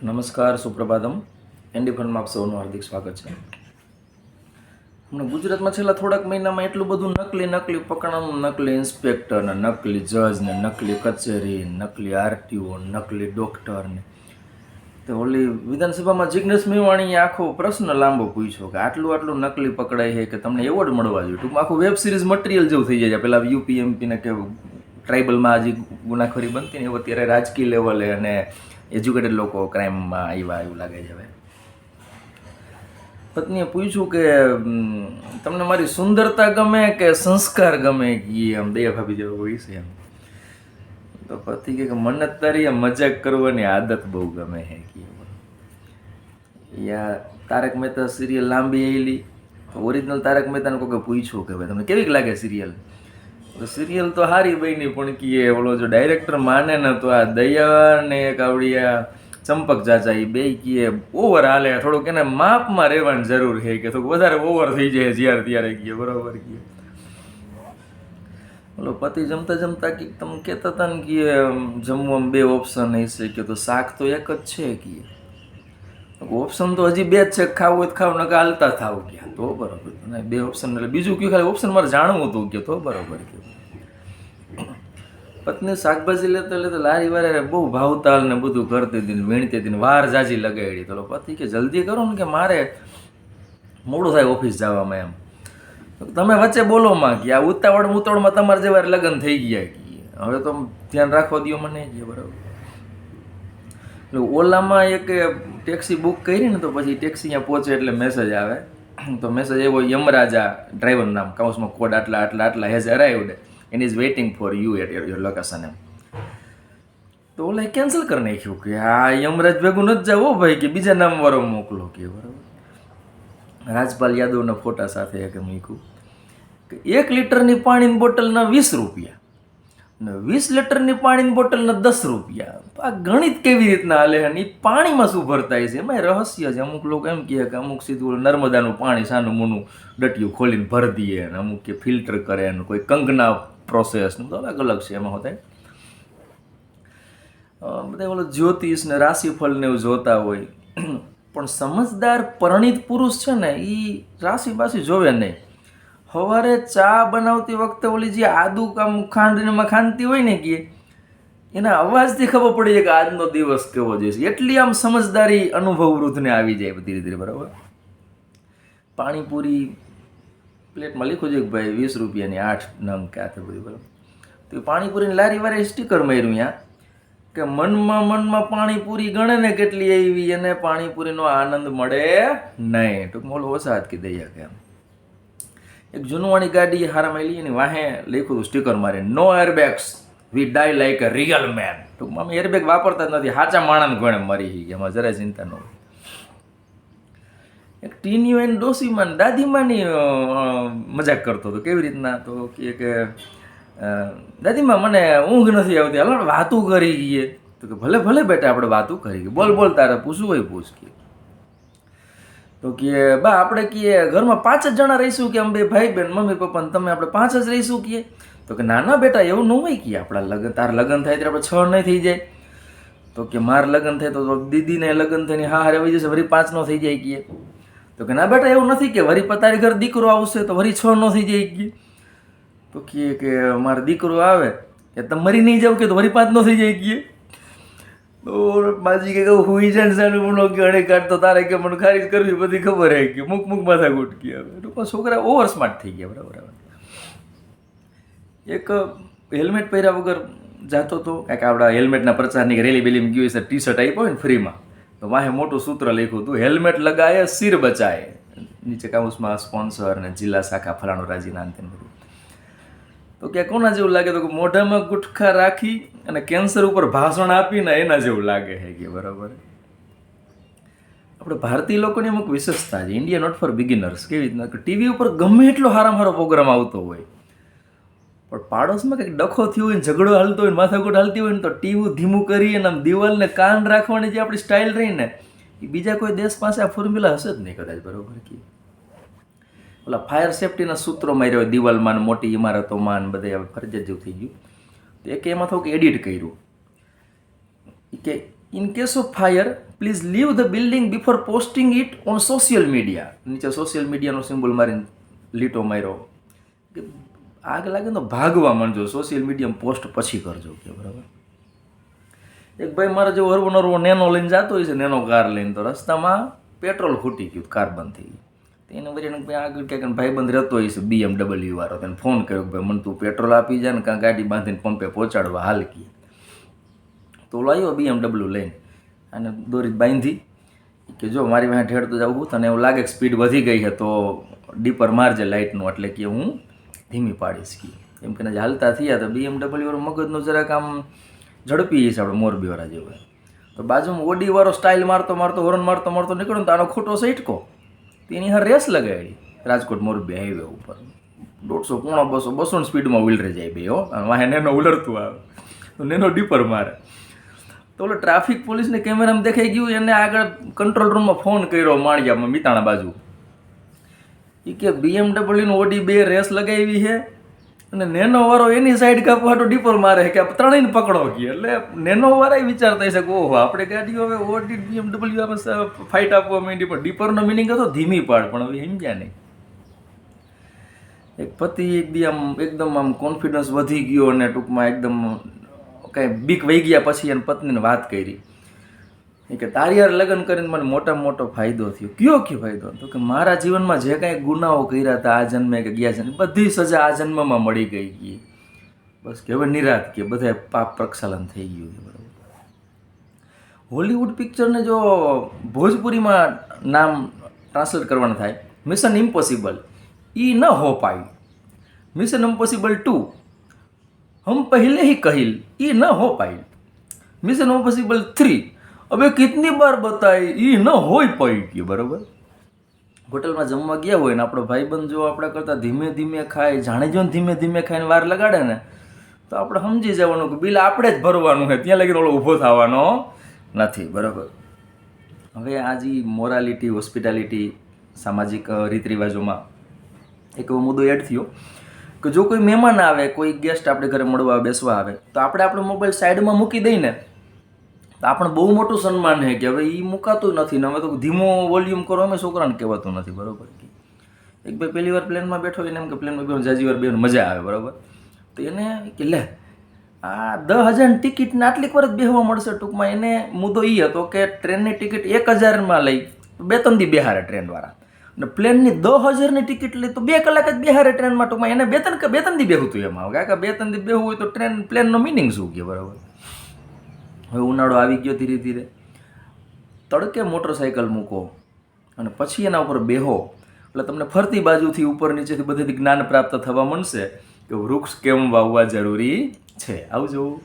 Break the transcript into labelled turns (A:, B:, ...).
A: નમસ્કાર, સુપ્રભાતમ. એન્ડી ફંડમાં સૌનું હાર્દિક સ્વાગત છે. હમણાં ગુજરાતમાં છેલ્લા થોડાક મહિનામાં એટલું બધું નકલી નકલી પકડાનું નકલી ઇન્સ્પેક્ટર ને નકલી જજ ને નકલી કચેરી, નકલી આરટીઓ, નકલી ડૉક્ટર ને. તો ઓલી વિધાનસભામાં જિજ્ઞેશ મેવાણીએ આખો પ્રશ્ન લાંબો પૂછ્યો કે આટલું આટલું નકલી પકડાય છે કે તમને એવોર્ડ મળવા જોઈએ? ટૂંકમાં આખું વેબ સિરીઝ મટીરિયલ જેવું થઈ જાય પેલા યુપીએમપી ને કે ટ્રાઇબલમાં હજી ગુનાખોરી બનતી ને એવું અત્યારે રાજકીય લેવલે અને એજ્યુકેટેડ લોકો ક્રાઇમમાં આવ્યા એવું લાગે છે હવે. પત્નીએ પૂછ્યું કે તમને મારી સુંદરતા ગમે કે સંસ્કાર ગમે? કે આમ દયા ભાભી જેવો હોય છે એમ. તો પતિ કે, મને તારી મજાક કરવાની આદત બહુ ગમે છે કે યા તારક મહેતા સિરિયલ લાંબી આવેલી ઓરિજિનલ તારક મહેતાને કોઈ પૂછ્યું કે, ભાઈ, તમને કેવી લાગે સિરિયલ? સિરિયલ તો સારી બની, પણ કીએ ઓલો જો ડાયરેક્ટર માને ને તો આ દયા ને એક આવડી આ ચંપક ચાચા એ બે કીએ ઓવર હાલે. થોડુંક એને માપમાં રહેવાની જરૂર છે કે થોડુંક વધારે ઓવર થઈ જાય જ્યારે ત્યારે કીએ, બરાબર કીએ. ઓલો પતિ જમતા જમતા કે તમે કહેતા હતા ને કે જમવામાં બે ઓપ્શન હશે. કે તો શાક તો એક જ છે કે ઓપ્શન તો હજી બે જ છે, ખાવું હોય તો ખાવ નકા હાલતા થાવ ક્યાં? તો બરાબર. અને બે ઓપ્શન એટલે બીજું કયું ખાલી ઓપ્શન મારે જાણવું હતું કે તો બરોબર કે પત્ની શાકભાજી લેતા લેતા લારી વારે બહુ ભાવતાલ ને બધું કરતી હતી વીણતી હતી વાર જાજી લગાડી. તો પતિ કે, જલ્દી કરો ને કે મારે મોડું થાય ઓફિસ જવામાં એમ. તમે વચ્ચે બોલો માં કે આ ઉતાવળ ઉતાવળમાં તમારે જેવા લગ્ન થઈ ગયા કે હવે તો ધ્યાન રાખવા દો મને કે બરાબર. એટલે ઓલામાં એક ટેક્સી બુક કરી ને તો પછી ટેક્સી અહીંયા પહોંચે એટલે મેસેજ આવે. તો મેસેજ એવો યમરાજા ડ્રાઈવરનું નામ કાઉસમાં કોડ આટલા આટલા આટલા has arrived and is waiting for you at your location એમ. તો ઓલા કેન્સલ કરી નાખ્યું કે આ યમરાજ ભેગું નથી જાવ ભાઈ, કે બીજા નામ વાળો મોકલો. કે બરાબર. રાજપાલ યાદવના ફોટા સાથે એક મૂક્યું કે, એક લીટરની પાણીની બોટલના વીસ રૂપિયા. ને વીસ લીટરની પાણીની બોટલના દસ રૂપિયા. આ ગણિત કેવી રીતના હાલે અને પાણીમાં શું ભરતાય છે? એમાં રહસ્ય છે. અમુક લોકો એમ કહે કે અમુક સીધું નર્મદાનું પાણી સાનું મોનું ડટિયું ખોલીને ભરી દઈએ અને અમુક કે ફિલ્ટર કરે અને કોઈ કંગના પ્રોસેસનું તો અલગ અલગ છે એમાં હોતા બધા ઓલો જ્યોતિષ ને રાશિફળ ને એવું જોતા હોય. પણ સમજદાર પરણિત પુરુષ છે ને એ રાશિ બાશી જોવે નહીં. સવારે ચા બનાવતી વખતે ઓલી જે આદુ કામ ખાંડીને ખાંડતી હોય ને કે, એના અવાજથી ખબર પડી જાય કે આજનો દિવસ કેવો જશે એટલી આમ સમજદારી અનુભવ વૃદ્ધને આવી જાય ધીરે ધીરે બરાબર? પાણીપુરી પ્લેટમાં લખ્યું છે કે ભાઈ વીસ રૂપિયાની આઠ નંગ ક્યાં થયું બધું, બરાબર? તો એ પાણીપુરીની લારી વારે સ્ટીકર માર્યું ત્યાં કે મનમાં મનમાં પાણીપુરી ગણે ને કેટલી આવી અને પાણીપુરીનો આનંદ મળે નહીં. ટૂંકમાં ઓલો ઓછા કે દઈએ કે એમ. એક જૂનવાણી ગાડી હારામાં લઈ એની વાહે લખ્યું હતું સ્ટીકર મારે no airbags we die like a real man ટૂંકમાં અમે એરબેગ વાપરતા જ નથી, સાચા માણસ ગણે મરી ગઈ એમાં જરાય ચિંતા ન હોય. એક ટીની એન ડોસીમાં દાદીમાની મજાક કરતો હતો, કેવી રીતના તો કે કે દાદીમાં, મને ઊંઘ નથી આવતી, હલો, વાતું કરી ગઈએ. તો કે, ભલે ભલે બેટા, આપણે વાતું કરી ગઈ બોલ બોલ, તારે પૂછવું હોય, પૂછ કે. તો કે, બા, આપણે કીએ, ઘરમાં પાંચ જ જણા રહીશું. કે, અમે બે ભાઈ, બેન, મમ્મી પપ્પા તમે આપણે પાંચ જ રહીશું, કીએ. તો કે, ના ના, બેટા, એવું ન હોય કે આપણા લગ્ન તાર લગ્ન થાય ત્યારે આપણે છ નહીં થઈ જાય. તો કે, માર લગ્ન થાય તો દીદીને લગ્ન થઈને હા, હારે આવી જશે, વરી પાંચ નો થઈ જાય, કીએ. તો કે, ના, બેટા, એવું નથી કે, વરી તારી ઘર દીકરો આવશે તો વરી છ નો થઈ જાય, કીએ. તો કીએ કે, મારો દીકરો આવે કે તમે મરી નહીં જાવ કે તો વરી પાંચ નો થઈ જાય, કીએ. બાજી કે હું જાય સાનું મુનો અણે કાઢતો તારે કે મને ખારીજ કરવી બધી ખબર હે કે મુક મુક માથા ગુટકી આવે. છોકરા ઓવર સ્માર્ટ થઈ ગયા, બરાબર એક હેલ્મેટ પહેર્યા વગર જાતો તો, કાંઈક આપણા હેલ્મેટના પ્રચારની રેલી બેલીમાં ગયું છે ટી શર્ટ આપ્યો હોય ને ફ્રીમાં. તો વાહે મોટું સૂત્ર લખ્યું હતું, હેલ્મેટ લગાયે, સિર બચાય. નીચે કાઉન્સમાં સ્પોન્સર ને જિલ્લા શાખા ફલાણું રાજીના અંતે બધું. તો કે કોના જેવું લાગે? તો કે મોઢામાં ગુટખા રાખી અને કેન્સર ઉપર ભાષણ આપીને એના જેવું લાગે છે કે બરાબર? આપણે ભારતીય લોકોની અમુક વિશેષતા છે. ઇન્ડિયા નોટ ફોર બિગિનર્સ કેવી રીતના? કે ટીવી ઉપર ગમે એટલો સારામાં સારો પ્રોગ્રામ આવતો હોય. પણ પાડોશમાં કંઈક ડખો થયો હોય ઝઘડો હાલતો હોય માથાકૂટ હાલતી હોય ને તો ટીવું ધીમું કરી અને આમ દિવાલને કાન રાખવાની જે આપણી સ્ટાઇલ રહી ને, એ બીજા કોઈ દેશ પાસે આ ફોર્મ્યુલા હશે જ નહીં કદાચ. બરાબર કે? ઓલા ફાયર સેફટીના સૂત્રો માર્યા હોય દિવાલમાં મોટી ઇમારતોમાં ને બધે ફરજિયાત જેવું થઈ ગયું. તો એક એમાં થોડુંક એડિટ કર્યું. કે in case of fire please leave the building before posting it on social media નીચે સોશિયલ મીડિયાનો સિમ્બોલ મારીને લીટો માર્યો. કે આગ લાગે તો ભાગવા માંડજો સોશિયલ મીડિયામાં પોસ્ટ પછી કરજો, કે બરાબર. એક ભાઈ મારે જો હરવો નરવો નેનો લઈને જતો હોય છે, નેનો કાર લઈને તો રસ્તામાં પેટ્રોલ ખૂટી ગયું કાર બંધ થઈ તો એને પછી એને આગળ ક્યાંક ભાઈબંધ રહેતો છે બીએમડબલ્યુ વાળો. તેને ફોન કર્યો ભાઈ, મને તું પેટ્રોલ આપી જાય ને, કાં ગાડી બાંધીને પંપે પહોંચાડવા હાલ કીએ તો ઓલો આવ્યો બીએમડબલ્યુ લઈને અને દોરી બાંધી કે જો મારી પાસે ઠેડતો જવું તને, એવું લાગે કે સ્પીડ વધી ગઈ છે તો ડીપર મારજે લાઇટનું એટલે કે હું ધીમી પાડીશ કે. એમ કે હાલતા થયા તો બીએમડબલ્યુ વાળો મગજનું જરાક આમ ઝડપી છે આપણે મોરબીવાળા જેવું. તો બાજુમાં ઓડીવાળો સ્ટાઇલ મારતો મારતો હોરન મારતો મારતો નીકળ્યો ને તો આનો ખોટો સઈટકો તેની હા રેસ લગાડી. રાજકોટ મોરબી હાઈવે ઉપર. દોઢસો પોણો, બસો બસો સ્પીડમાં ઉલરે જાય બે, હો. વાહે નેનો ઉલરતું આવે. નેનો ડીપર મારે. તો ઓલો ટ્રાફિક પોલીસને કેમેરામાં દેખાઈ ગયું, એને આગળ કંટ્રોલ રૂમમાં ફોન કર્યો માણિયામાં મિતાણા બાજુ. એ કે બીએમડબલ્યુનું ઓડી બે રેસ લગાવી છે. અને નેનો વાળો એની સાઈડ કાપવા તો ડીપર મારે છે કે ત્રણેયને પકડો કે એટલે નેનો વાળા વિચારતા હશે કે, ઓહો, આપણે ગાડીઓ હવે ઓડી બીએમડબલ્યુ આપણે ફાઇટ આપવા માંડી. પણ ડીપરનો મિનિંગ હતો ધીમી પાડ, પણ હવે સમજ્યા નહીં. એક પતિ એકદી આમ એકદમ આમ કોન્ફિડન્સ વધી ગયો અને ટૂંકમાં એકદમ કાંઈ બીક વહી ગયા પછી એને પત્નીને વાત કરી. કે તારીયાર લગ્ન કરીને મને મોટામાં મોટો ફાયદો થયો. કયો કયો ફાયદો? તો કે મારા જીવનમાં જે કાંઈ ગુનાઓ કર્યા હતા આ જન્મે કે ગયા જન્મે, બધી સજા આ જન્મમાં મળી ગઈ ગઈ બસ કે હવે નિરાત કે બધા પાપ પ્રક્ષાલન થઈ ગયું છે બરાબર. હોલીવુડ પિક્ચરને જો ભોજપુરીમાં નામ ટ્રાન્સલેટ કરવાનું થાય, મિશન ઇમ્પોસિબલ, ઈ ન હો પાયું. મિશન ઇમ્પોસિબલ ટુ, હમ પહેલે હી કહીલ, ઈ ન હો પાયું. મિશન ઇમ્પોસિબલ થ્રી હવે કેટલી બાર બતાવી એ ન હોય પડી ગયું બરાબર? હોટલમાં જમવા ગયા હોય ને, આપણો ભાઈબંધ જો આપણા કરતાં ધીમે ધીમે ખાય, જાણે જો ને ધીમે ધીમે ખાઈને વાર લગાડે ને, તો આપણે સમજી જવાનું કે બિલ આપણે જ ભરવાનું છે. ત્યાં લગીને ઓળો ઊભો થવાનો નથી, બરાબર? હવે આ મોરાલિટી, હોસ્પિટાલિટી, સામાજિક રીત રિવાજોમાં એક એવો મુદ્દો એડ થયો કે જો કોઈ મહેમાન આવે, કોઈ ગેસ્ટ આપણે ઘરે મળવા, બેસવા આવે, તો આપણે આપણો મોબાઈલ સાઈડમાં મૂકી દઈને તો આપણે બહુ મોટું સન્માન છે કે હવે એ મુકાતું નથી ને હવે તો ધીમો વોલ્યુમ કરો, અમે છોકરાને કહેવાતું નથી, બરાબર? કે એક ભાઈ પહેલી વાર પ્લેનમાં બેઠો એને એમ કે પ્લેનમાં બેહો જાજી વાર બેન મજા આવે, બરાબર? તો એને કે, લે, આ દસ હજારની ટિકિટને આટલીક વાર જ બેસવા મળશે ટૂંકમાં. એને મુદ્દો એ હતો કે ટ્રેનની ટિકિટ એક હજારમાં લઈ, બે ત્રણ દી બેહારે ટ્રેનવાળા. અને પ્લેનની દસ હજારની ટિકિટ લઈ તો બે કલાક જ બેહારે ટ્રેનમાં ટૂંકમાં. એને બે ત્રણ કે, બે ત્રણ દી બેહું હતું એમાં. કાકા બે ત્રણ દી બેહવું હોય તો ટ્રેન, પ્લેનનો મિનિંગ શું કે, બરાબર? હવે ઉનાળો આવી ગયો ધીરે ધીરે. તડકે મોટરસાયકલ મૂકો અને પછી એના ઉપર બેહો. એટલે તમને ફરતી બાજુથી ઉપર નીચેથી બધેથી જ્ઞાન પ્રાપ્ત થવા મળશે કે વૃક્ષ કેમ વાવવા જરૂરી છે. આવજો.